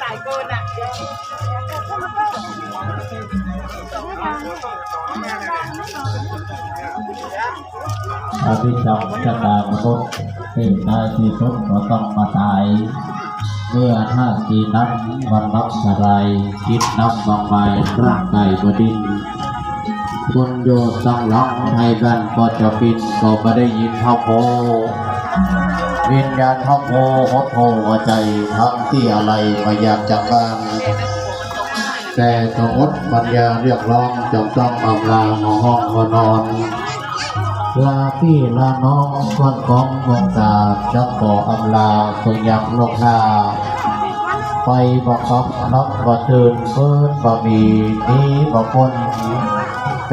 หลายคนอะอาภิจำชะตามนุษย์ที่ตายที่สุดก็ต้องมาตาย เมื่อท่าทีนั้นวันรับสลายคิดนับบางใบร่างกายบดินคุณโยต้องร้องให้กันก็จะปินก็ไม่ได้ยินเท่าโพ วิญญาณท่าโพหดโพหัวใจทั้งที่อะไรมาอยากจากบ้านแต่สมดปัญญาเรียกร้องจงต้องอำลาหอห้องมานอนลาพี่ลาน้องก้อนของมองตาจะขออำลาสยักโลกหน้าไปบอกครับนับบ่ตื่นเพิ่นบ่มีนี้บ่พ้น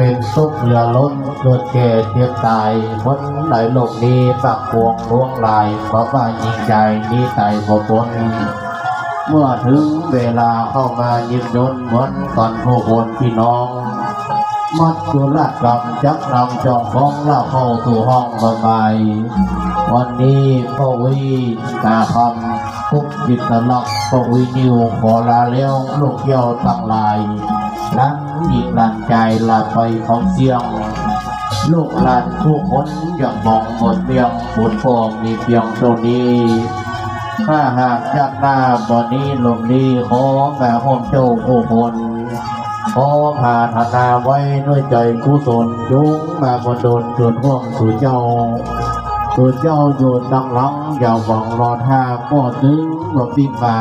เป็นสุขเรือล้นเกิดแก่เทียบตายพ้นไหลโลกนี้ปากพวงล่วงลายบ่ว่ายิงใจนี้ตายบ่พ้นเมื่อถึงเวลาเข้ามายิบยนต์เหมือนก่อนผู้คนพี่น้อง มัดจุลกรรมจักนำจองของเล่าเข้าสู่ห้องระบายวันนี้พ่อวิตาคำทุกจิตลักพ่อวินิวขอลาเลี้ยวลูกเยี่ยวตั้งหลายลัง หญิงลันใจลาไปของเสียง ลูกหลานทุกคนอยากมองหมดเพียงบุญฟองมีเพียงตัวนี้ถ้าหากจากหน้าบ่อนี้ลมนี้ขอแม่ห้องเจ้าผู้คนขอพาธนาไว้ด้วยใจกุศลยุงมาบนดลจนห่วงสู่เจ้าสู่เจ้าอยู่ดังหลังอย่าหวังรอท่าก็ถึงบ่ปีมา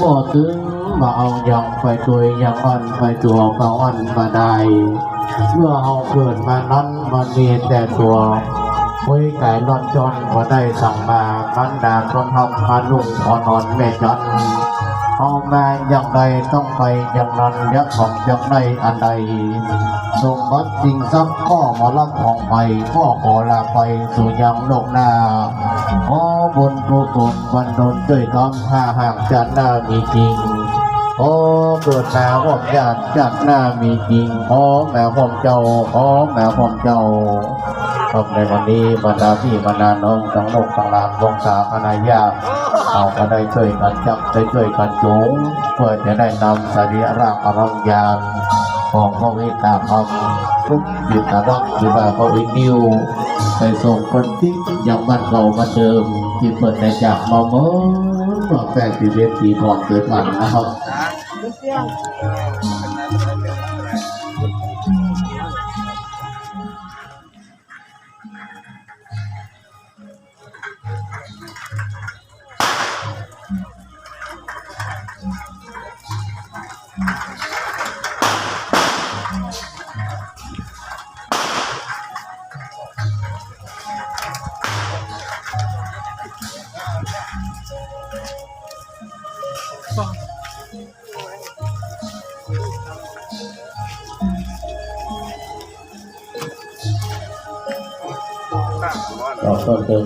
ก็ถึง มาเอาอย่างไปตัวอย่างอ่อนไปตัวเปล่าอ่อนมาได้ เมื่อเอาเกิดมานั้นมันมีแต่ตัวคุยไก่รอนจนก็ได้สั่งมามันดาตนทำพาลุงพอนอนแม่จันเอามาอย่างใดต้องไปอย่างนั้นยักของอย่างใดอันใดสมบัติจริงสักข้อหมอรับของไปก็ขอลาไปสู่ยังโลกหน้าขอบุญกุศลบันดลด้วยกำถ้าห่ากจันหน้ามีจริง ขอเกิดแมวผมญาติจากหน้ามีจริงขอแมวผมเจ้าขอแมวผมเจ้าครับในวันนี้บรรดาพี่บรรดาน้องทั้งโลกทั้งหลานวงศาคณะญาติเอาก็ได้ช่วยกันจับได้ช่วยกันจูงเพื่อจะได้นำสรีระอารมณ์ญาณของพระวิตาคำทุกจิตรักหรือว่าพระวินิวไปส่งคนที่ยังบ้านเรามาเดิมที่เปิดในจากมาเมื่อแฟนปีเวฟปีก่อนเกิดวันนะครับ ด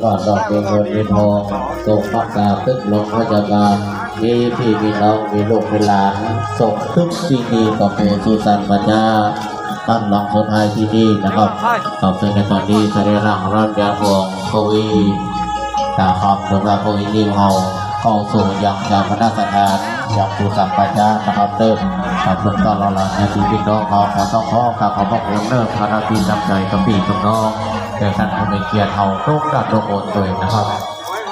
บาทดอกเป็นเงินเป็นทองส่งพักกาตึกลงพระจาการมีพี่มีน้องมีลูกมีหลานส่งทุกสิ่งดีต่อไปสู่สันปัญญาตั้งหลังสุดท้ายที่นี่นะครับต่อไปในตอนนี้จะได้ร่างร่างยาหวงกวีตาคำหรือว่าพวินิวเฮาเข้าสู่ยังยามพนาสถานยังผู้สัมปัญญานะครับเริ่มกับเบื้องต้นเราละในชีวิตน้องเขาขอต้องขอกับขอบพระคุณเริ่มคณะที่นำใจกับปีกับน้อง แต่ท่านผู้มีเกียร์เทาทุกดับโลกโอนตัวนะครับ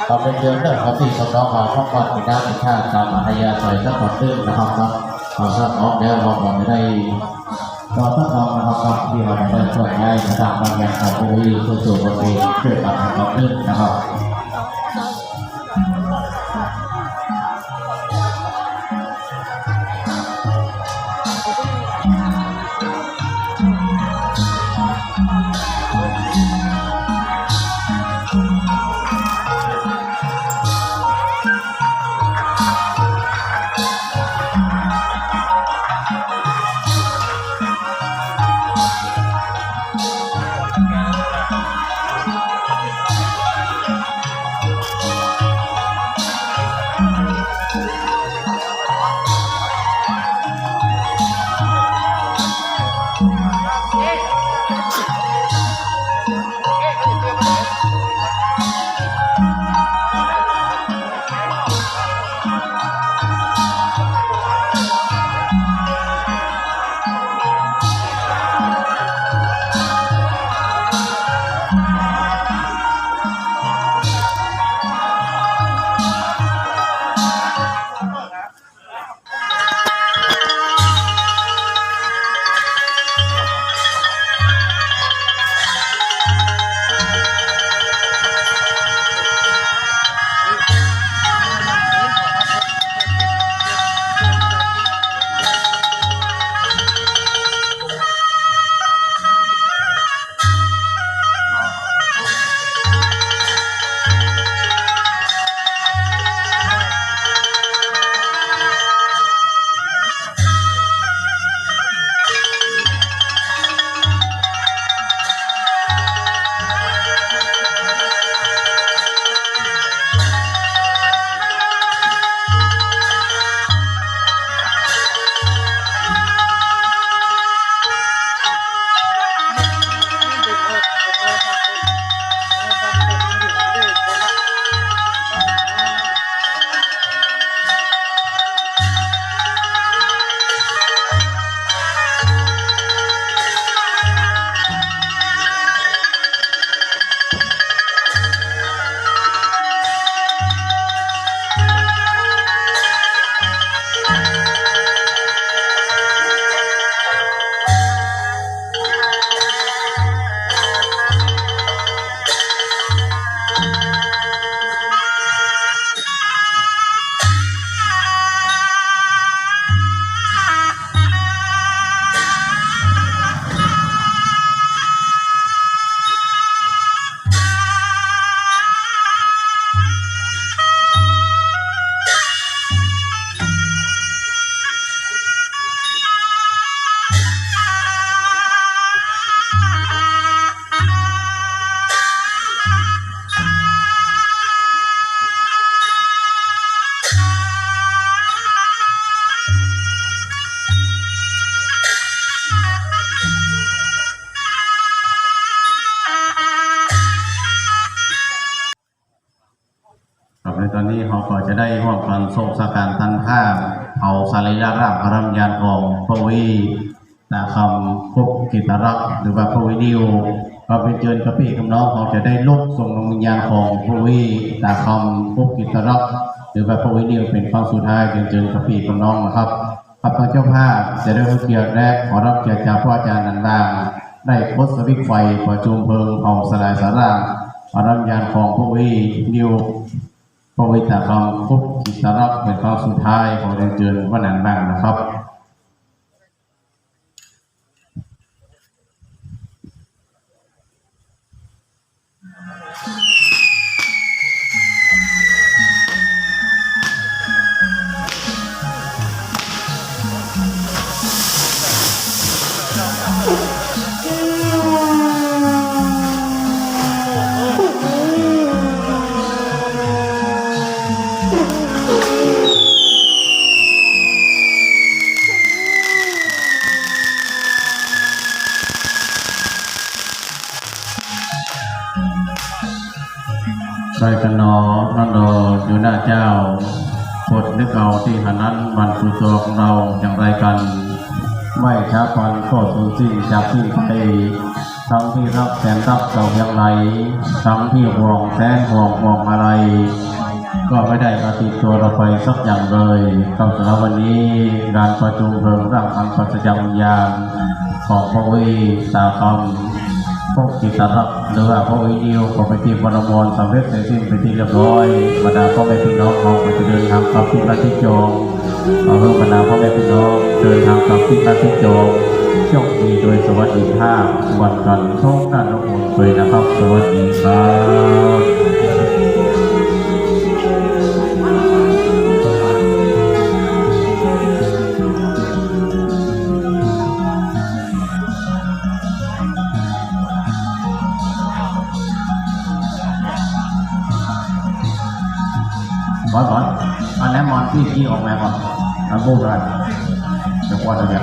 เราเป็นเดือนเริ่มกับปีกับน้องเขาข้อก่อนปีหน้าปีชาติตามอัธยาศัยสักคนหนึงนะครับครับเราทรานออกแล้วเราบอกไม่ได้เราต้องลองนะครับครับที่เราได้ช่วยได้นะครับบางอย่างของผู้ที่ผู้สูงวัยเกิดปัญหาต่อเนื่องนะครับ โศกสการทันข้ามเอาสรีระร่างอรัมยานของพระวีนาคำพบกิตรักหรือว่าพระวิดิโอก็เป็นเจิญกระพี่กับน้องเขาจะได้ลุกส่งดวงวิญญาณของพระวีนาคำพบกิตรักหรือว่าพระวิดิโอเป็นครั้งสุดท้ายเป็นเจิญกระพี่กับน้องนะครับครับทางเจ้าภาพจะได้รับเกียรติและขอรับเกียรติจากพระอาจารย์ต่างๆได้โพสต์สวิกไฟประจุมเพลิงเผาสลายสารางอรัมยานของพระวีนิว พระวิสาคำพบกิตรักษ์เป็นครั้งสุดท้ายของเรียนเจิญวันนั้นบ้างนะครับ ไรกันนอนั่นดออยู่หน้าเจ้าพดนึกเอาที่หันนั้นมันคือตัวของเราอย่างไรกัน ไม่ช้าฟันก็สูญสิ้นจากที่ไปทั้งที่รับแสนรับเก่าอย่างไรทั้งที่ห่วงแสนห่วงห่วงอะไร ก็ไม่ได้มาติดตัวเราไปสักอย่างเลยคำสำหรับวันนี้งานประชุมเพลิงร่างอันปัจจัยวิญญาณของพระวิสาคำ พวกกิตรักษ์หรือว่าพวกวิญญาณของไปที่บรมรสำเร็จเสร็จสิ้นไปที่เรียบร้อยบรรดาพ่อแม่พี่น้องของไปเดินทางกลับที่พระที่จงขอเพื่อบรรดาพ่อแม่พี่น้องเดินทางกลับที่พระที่จงโชคดีโดยสวัสดีภาพวันกันทุกท่านทุกคนเลยนะครับ สวัสดีครับ ที่ออกมาก่อนอันบูรันเดี๋ยวว่าจะแบ